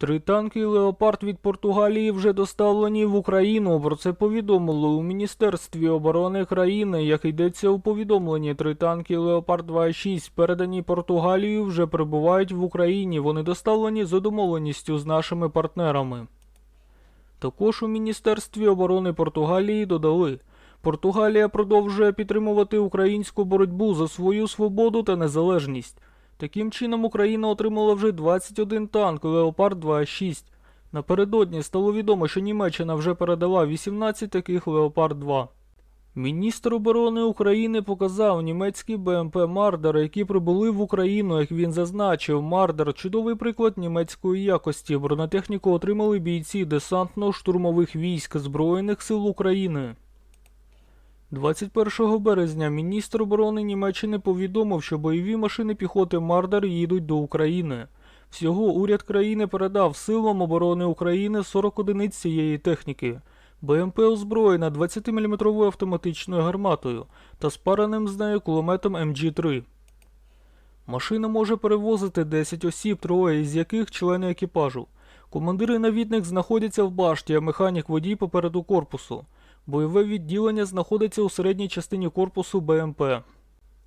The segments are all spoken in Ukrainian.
Три танки Леопард від Португалії вже доставлені в Україну. Про це повідомили у Міністерстві оборони країни. Як йдеться у повідомленні, три танки Леопард 2.6 передані Португалію вже перебувають в Україні. Вони доставлені за домовленістю з нашими партнерами. Також у Міністерстві оборони Португалії додали. Португалія продовжує підтримувати українську боротьбу за свою свободу та незалежність. Таким чином, Україна отримала вже 21 танк Леопард 2.6. Напередодні стало відомо, що Німеччина вже передала 18 таких Леопард 2. Міністр оборони України показав німецький БМП Мардер, які прибули в Україну, як він зазначив. Мардер чудовий приклад німецької якості. Бронетехніку отримали бійці десантно-штурмових військ Збройних сил України. 21 березня міністр оборони Німеччини повідомив, що бойові машини піхоти Мардер їдуть до України. Всього уряд країни передав силам оборони України 40 одиниць цієї техніки. БМП озброєна 20-мм автоматичною гарматою та спареним з нею кулеметом МГ-3. Машина може перевозити 10 осіб, троє із яких члени екіпажу. Командир і навідник знаходяться в башті, а механік водій попереду корпусу. Бойове відділення знаходиться у середній частині корпусу БМП.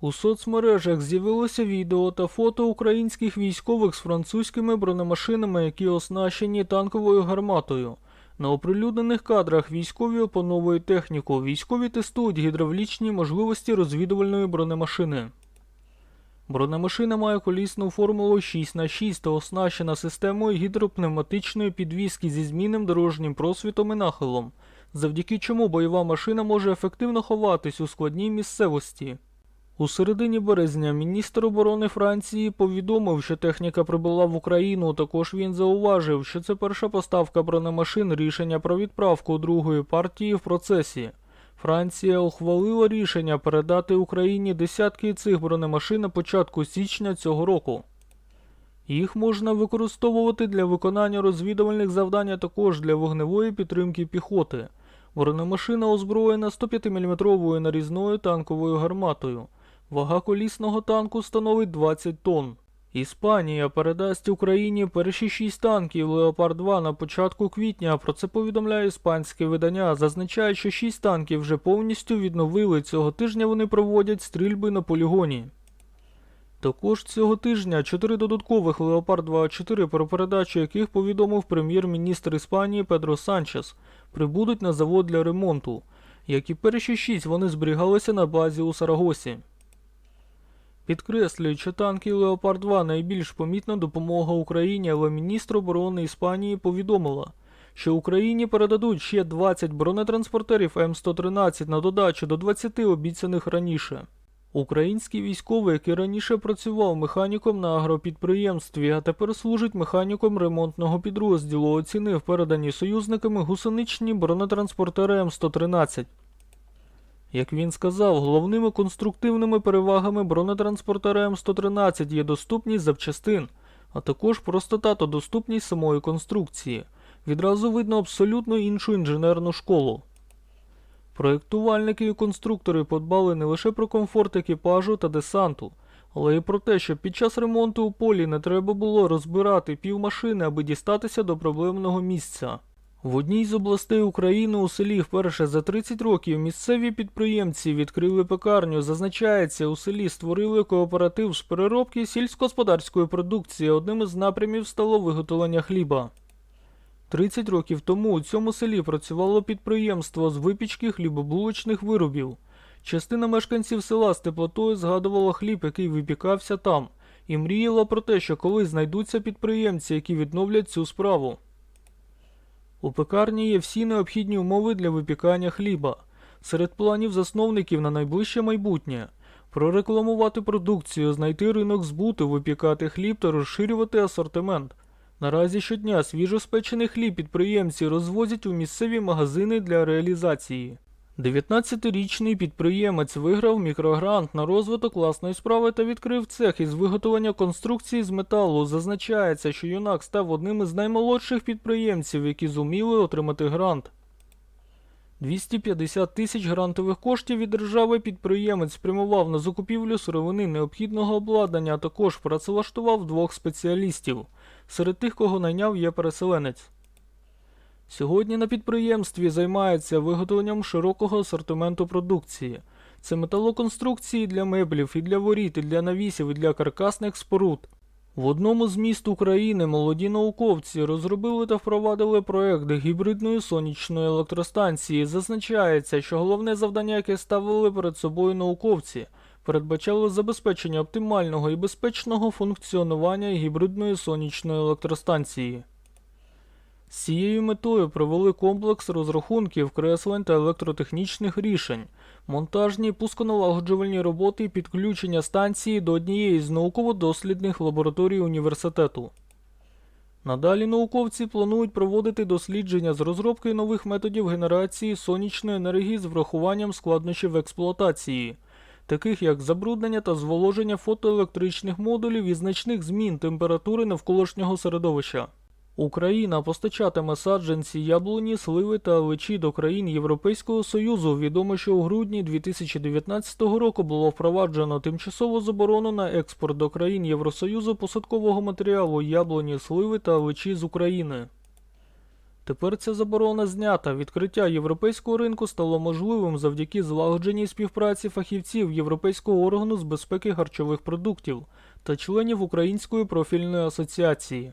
У соцмережах з'явилося відео та фото українських військових з французькими бронемашинами, які оснащені танковою гарматою. На оприлюднених кадрах військові опановують техніку, військові тестують гідравлічні можливості розвідувальної бронемашини. Бронемашина має колісну формулу 6х6 та оснащена системою гідропневматичної підвіски зі змінним дорожнім просвітом і нахилом, завдяки чому бойова машина може ефективно ховатись у складній місцевості. У середині березня міністр оборони Франції повідомив, що техніка прибула в Україну. Також він зауважив, що це перша поставка бронемашин рішення про відправку другої партії в процесі. Франція ухвалила рішення передати Україні десятки цих бронемашин на початку січня цього року. Їх можна використовувати для виконання розвідувальних завдань, а також для вогневої підтримки піхоти. Бронемашина озброєна 105-мм нарізною танковою гарматою. Вага колісного танку становить 20 тонн. Іспанія передасть Україні перші шість танків Леопард 2 на початку квітня. Про це повідомляє іспанське видання. Зазначає, що шість танків вже повністю відновили. Цього тижня вони проводять стрільби на полігоні. Також цього тижня чотири додаткових Леопард 2А4, про передачу яких повідомив прем'єр-міністр Іспанії Педро Санчес, прибудуть на завод для ремонту. Як і перші шість, вони зберігалися на базі у Сарагосі. Підкреслюють, що танки Леопард 2 найбільш помітна допомога Україні, але міністр оборони Іспанії повідомила, що Україні передадуть ще 20 бронетранспортерів М113 на додачу до 20 обіцяних раніше. Український військовий, який раніше працював механіком на агропідприємстві, а тепер служить механіком ремонтного підрозділу, оцінив передані союзниками гусеничні бронетранспортери М113. Як він сказав, головними конструктивними перевагами бронетранспортера М113 є доступність запчастин, а також простота та доступність самої конструкції. Відразу видно абсолютно іншу інженерну школу. Проєктувальники і конструктори подбали не лише про комфорт екіпажу та десанту, але й про те, щоб під час ремонту у полі не треба було розбирати півмашини, аби дістатися до проблемного місця. В одній з областей України у селі вперше за 30 років місцеві підприємці відкрили пекарню. Зазначається, у селі створили кооператив з переробки сільськогосподарської продукції. Одним із напрямів стало виготовлення хліба. 30 років тому у цьому селі працювало підприємство з випічки хлібобулочних виробів. Частина мешканців села з теплотою згадувала хліб, який випікався там, і мріяла про те, що колись знайдуться підприємці, які відновлять цю справу. У пекарні є всі необхідні умови для випікання хліба. Серед планів засновників на найближче майбутнє прорекламувати продукцію, знайти ринок збуту, випікати хліб та розширювати асортимент. Наразі щодня свіжоспечений хліб підприємці розвозять у місцеві магазини для реалізації. 19-річний підприємець виграв мікрогрант на розвиток власної справи та відкрив цех із виготовлення конструкцій з металу. Зазначається, що юнак став одним із наймолодших підприємців, які зуміли отримати грант. 250 тисяч грантових коштів від держави підприємець спрямував на закупівлю сировини необхідного обладнання, а також працевлаштував двох спеціалістів. Серед тих, кого найняв, є переселенець. Сьогодні на підприємстві займається виготовленням широкого асортименту продукції. Це металоконструкції для меблів, і для воріт, і для навісів, і для каркасних споруд. В одному з міст України молоді науковці розробили та впровадили проект гібридної сонячної електростанції. Зазначається, що головне завдання, яке ставили перед собою науковці, передбачало забезпечення оптимального і безпечного функціонування гібридної сонячної електростанції. З цією метою провели комплекс розрахунків, креслень та електротехнічних рішень, монтажні пусконалагоджувальні роботи і підключення станції до однієї з науково-дослідних лабораторій університету. Надалі науковці планують проводити дослідження з розробки нових методів генерації сонячної енергії з врахуванням складнощів експлуатації, таких як забруднення та зволоження фотоелектричних модулів і значних змін температури навколишнього середовища. Україна постачатиме саджанці яблуні, сливи та личі до країн Європейського Союзу. Відомо, що у грудні 2019 року було впроваджено тимчасову заборону на експорт до країн Євросоюзу посадкового матеріалу яблуні, сливи та личі з України. Тепер ця заборона знята. Відкриття європейського ринку стало можливим завдяки злагодженій співпраці фахівців Європейського органу з безпеки харчових продуктів та членів Української профільної асоціації.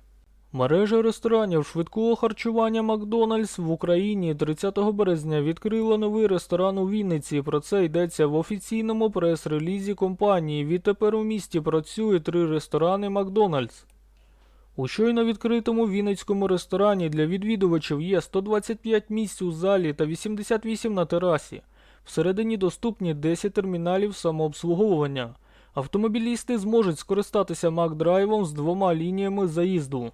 Мережа ресторанів швидкого харчування Макдональдс в Україні 30 березня відкрила новий ресторан у Вінниці. Про це йдеться в офіційному прес-релізі компанії. Відтепер у місті працює три ресторани Макдональдс. У щойно відкритому вінницькому ресторані для відвідувачів є 125 місць у залі та 88 на терасі. Всередині доступні 10 терміналів самообслуговування. Автомобілісти зможуть скористатися Макдрайвом з двома лініями заїзду.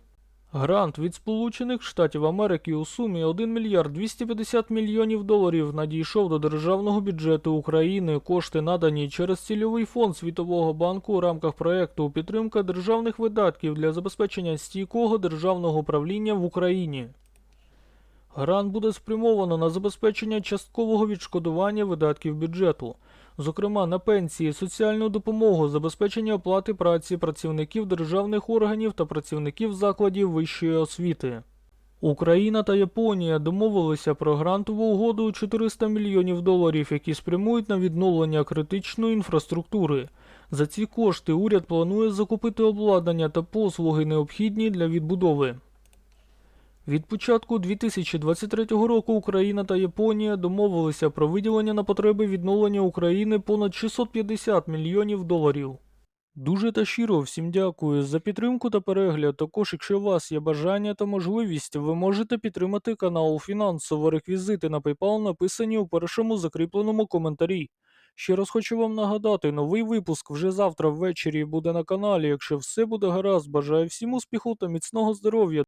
Грант від Сполучених Штатів Америки у сумі 1 мільярд 250 мільйонів доларів надійшов до державного бюджету України. Кошти надані через цільовий фонд Світового банку у рамках проекту підтримка державних видатків для забезпечення стійкого державного управління в Україні. Грант буде спрямовано на забезпечення часткового відшкодування видатків бюджету, зокрема на пенсії, соціальну допомогу, забезпечення оплати праці працівників державних органів та працівників закладів вищої освіти. Україна та Японія домовилися про грантову угоду 400 мільйонів доларів, які спрямують на відновлення критичної інфраструктури. За ці кошти уряд планує закупити обладнання та послуги, необхідні для відбудови. Від початку 2023 року Україна та Японія домовилися про виділення на потреби відновлення України понад 650 мільйонів доларів. Дуже та щиро всім дякую за підтримку та перегляд. Також, якщо у вас є бажання та можливість, ви можете підтримати канал фінансово. Реквізити на PayPal написані у першому закріпленому коментарі. Ще раз хочу вам нагадати, новий випуск вже завтра ввечері буде на каналі. Якщо все буде гаразд, бажаю всім успіху та міцного здоров'я.